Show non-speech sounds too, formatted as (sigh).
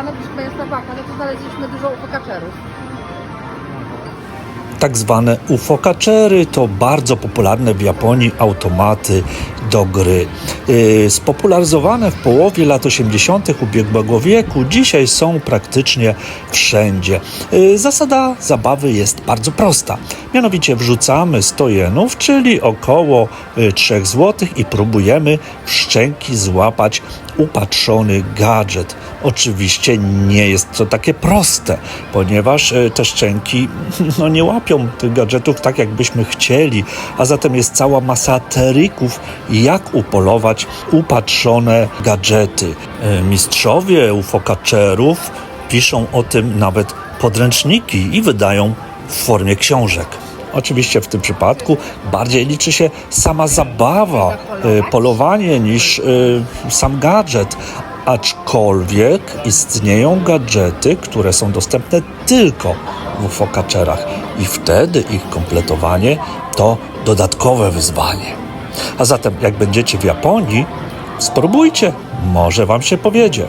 używane, proszę Państwa, w Akane to znaleźliśmy dużo ufokaczerów. Tak zwane ufokaczery to bardzo popularne w Japonii automaty do gry. Yy, Spopularyzowane w połowie lat 80. ubiegłego wieku, dzisiaj są praktycznie wszędzie. Yy, Zasada zabawy jest bardzo prosta. Mianowicie wrzucamy 100 jenów, czyli około y, 3 zł i próbujemy w szczęki złapać upatrzony gadżet. Oczywiście nie jest to takie proste, ponieważ te szczęki (laughs) no, nie łapią tych gadżetów tak, jakbyśmy chcieli, a zatem jest cała masa trików, jak upolować upatrzone gadżety. E, Mistrzowie ufokaczerów piszą o tym nawet podręczniki i wydają w formie książek. Oczywiście w tym przypadku bardziej liczy się sama zabawa, e, polowanie niż e, sam gadżet. Aczkolwiek istnieją gadżety, które są dostępne tylko w ufokaczerach i wtedy ich kompletowanie to dodatkowe wyzwanie. A zatem jak będziecie w Japonii, spróbujcie, może wam się powiedzie.